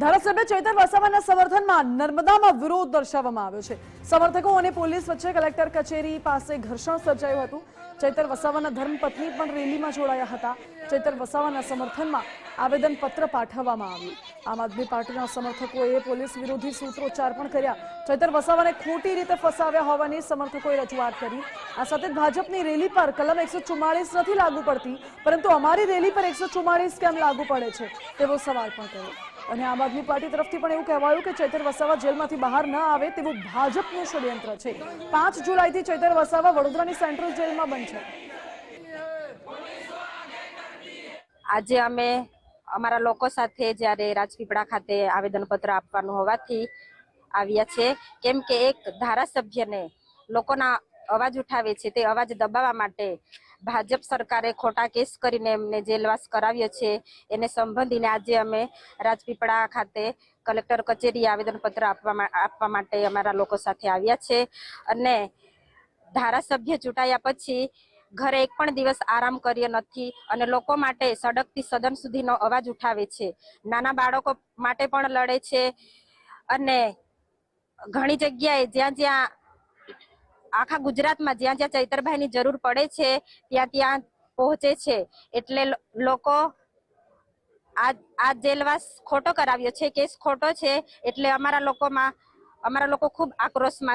ધારાસભ્ય ચૈતર વસાવાના સમર્થનમાં નર્મદામાં વિરોધ દર્શાવવામાં આવ્યો છે. સમર્થકો અને પોલીસ વચ્ચે કલેક્ટર કચેરી પાસે ઘર્ષણ સર્જાયું હતું. ચેતર વસાવાના ધર્મપત્ની પણ રેલીમાં જોડાયા હતા. ચેતર વસાવાના સમર્થનમાં આવેદનપત્ર પાઠવવામાં આવ્યું. આમ આદમી પાર્ટીના સમર્થકોએ પોલીસ વિરોધી સૂત્રોચ્ચાર પણ કર્યા. ચૈતર વસાવાને ખોટી રીતે ફસાવ્યા હોવાની સમર્થકોએ રજૂઆત કરી. આ સાથે ભાજપની રેલી પર કલમ એકસો નથી લાગુ પડતી, પરંતુ અમારી રેલી પર એકસો કેમ લાગુ પડે છે તેવો સવાલ પણ કર્યો. અને આમ આદમી પાર્ટી તરફથી પણ એવું કહેવાયું કે ચૈતર વસાવા જેલમાંથી બહાર ન આવે તેવું ભાજપનું ષડયંત્ર છે. પાંચ જુલાઈથી ચૈતર વસાવા વડોદરાની સેન્ટ્રલ જેલમાં બનશે આજે અમે અમારા લોકો સાથે જ્યારે રાજપીપળા ખાતે આવેદનપત્ર આપવાનું હોવાથી આવ્યા છે. કેમ કે એક ધારાસભ્યને લોકોના અવાજ ઉઠાવે છે તે અવાજ દબાવવા માટે ભાજપ સરકારે ખોટા કેસ કરીને એમને જેલવાસ કરાવ્યો છે. એને સંબંધીને આજે અમે રાજપીપળા ખાતે કલેક્ટર કચેરી આવેદનપત્ર આપવા આપવા માટે અમારા લોકો સાથે આવ્યા છે અને ધારાસભ્ય ચૂંટાયા પછી ઘરે એક પણ દિવસ આરામ કર્યો નથી અને લોકો માટે સડકથી સદન સુધીનો અવાજ ઉઠાવે છે. નાના બાળકો માટે પણ લડે છે અને ઘણી જગ્યાએ જ્યાં જ્યાં આખા ગુજરાતમાં જ્યાં જ્યાં ચૈતરભાઈની જરૂર પડે છે, ત્યાં ત્યાં પહોંચે છે. એટલે લોકો આ જેલવાસ ખોટો કરાવ્યો છે, કેસ ખોટો છે, એટલે અમારા લોકોમાં, અમારા લોકો ખૂબ આક્રોશમાં